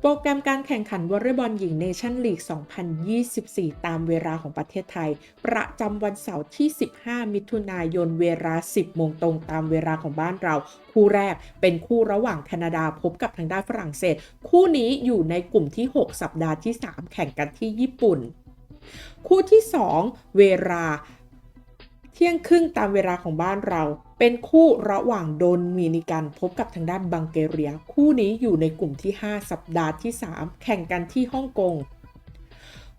โปรแกรมการแข่งขันวอลเลย์บอลหญิงเนชั่นลีก 2024 ตามเวลาของประเทศไทย ประจำวันเสาร์ที่ 15 มิถุนายนเวลา 10 โมงตรงตามเวลาของบ้านเรา คู่แรกเป็นคู่ระหว่างแคนาดาพบกับทางด้านฝรั่งเศส คู่นี้อยู่ในกลุ่มที่ 6 สัปดาห์ที่ 3 แข่งกันที่ญี่ปุ่น คู่ที่ 2 เวลา เที่ยงครึ่งตามเวลาของบ้านเรา เป็นคู่ระหว่างโดนมินิกันพบกับทางด้านบังเกเรีย คู่นี้อยู่ในกลุ่มที่ 5 สัปดาห์ที่ 3 แข่งกันที่ฮ่องกง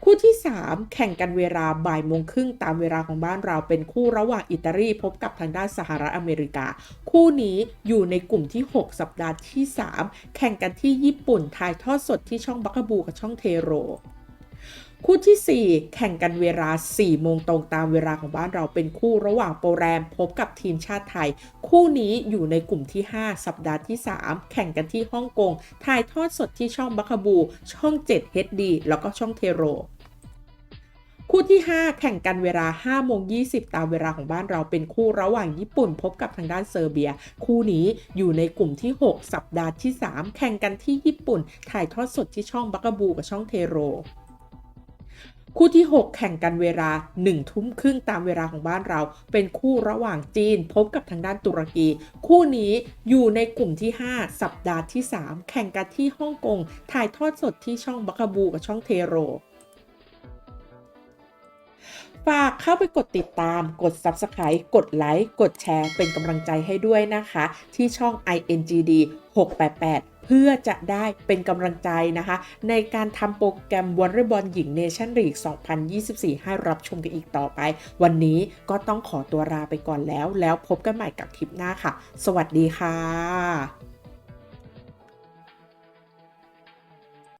คู่ที่ 3 แข่งกันเวลาบ่ายโมงครึ่งตามเวลาของบ้านเราเป็นคู่ระหว่างอิตาลีพบกับทางด้านสหรัฐอเมริกา คู่นี้อยู่ในกลุ่มที่ 6 สัปดาห์ที่ 3 แข่งกันที่ญี่ปุ่นถ่ายทอดสดที่ช่องบัคกบูกับช่องเทโร คู่ที่ 4 แข่งกันเวลา 4 โมงตรงตามเวลาของบ้านเราเป็นคู่ระหว่างโปรแรมพบกับทีมชาติไทย คู่นี้อยู่ในกลุ่มที่ 5 สัปดาห์ที่ 3 แข่งกันที่ฮ่องกง ถ่ายทอดสดที่ช่องบัคบู ช่อง 7 HD แล้วก็ช่องเทโรคู่ที่ 5 แข่งกันเวลา5โมง20 ตามเวลาของบ้านเราเป็นคู่ระหว่างญี่ปุ่นพบกับทางด้านเซอร์เบีย คู่นี้อยู่ในกลุ่มที่ 6 สัปดาห์ที่ 3 แข่งกันที่ญี่ปุ่น ถ่ายทอดสดที่ช่องบัคบูกับช่องเทโร คู่ที่ 6 แข่งกันเวลา1ทุ่มครึ่งตามเวลาของบ้านเรา เป็นคู่ระหว่างจีน พบกับทางด้านตุรกี คู่นี้อยู่ในกลุ่มที่ 5 สัปดาห์ที่ 3 แข่งกันที่ฮ่องกงถ่ายทอดสดที่ช่องบัคบูกับช่องเทโรฝากเข้าไปกดติดตาม กด Subscribe กดไลค์ กดแชร์ เป็นกำลังใจให้ด้วยนะคะ ที่ช่อง INGD 688 เพื่อจะได้เป็นกำลังใจนะคะ ในการทำโปรแกรมวอลเลย์บอลหญิงเนชั่นลีก 2024 ให้รับชมกันอีกต่อไป วันนี้ก็ต้องขอตัวลาไปก่อนแล้ว แล้วพบกันใหม่กับคลิปหน้าค่ะ สวัสดีค่ะ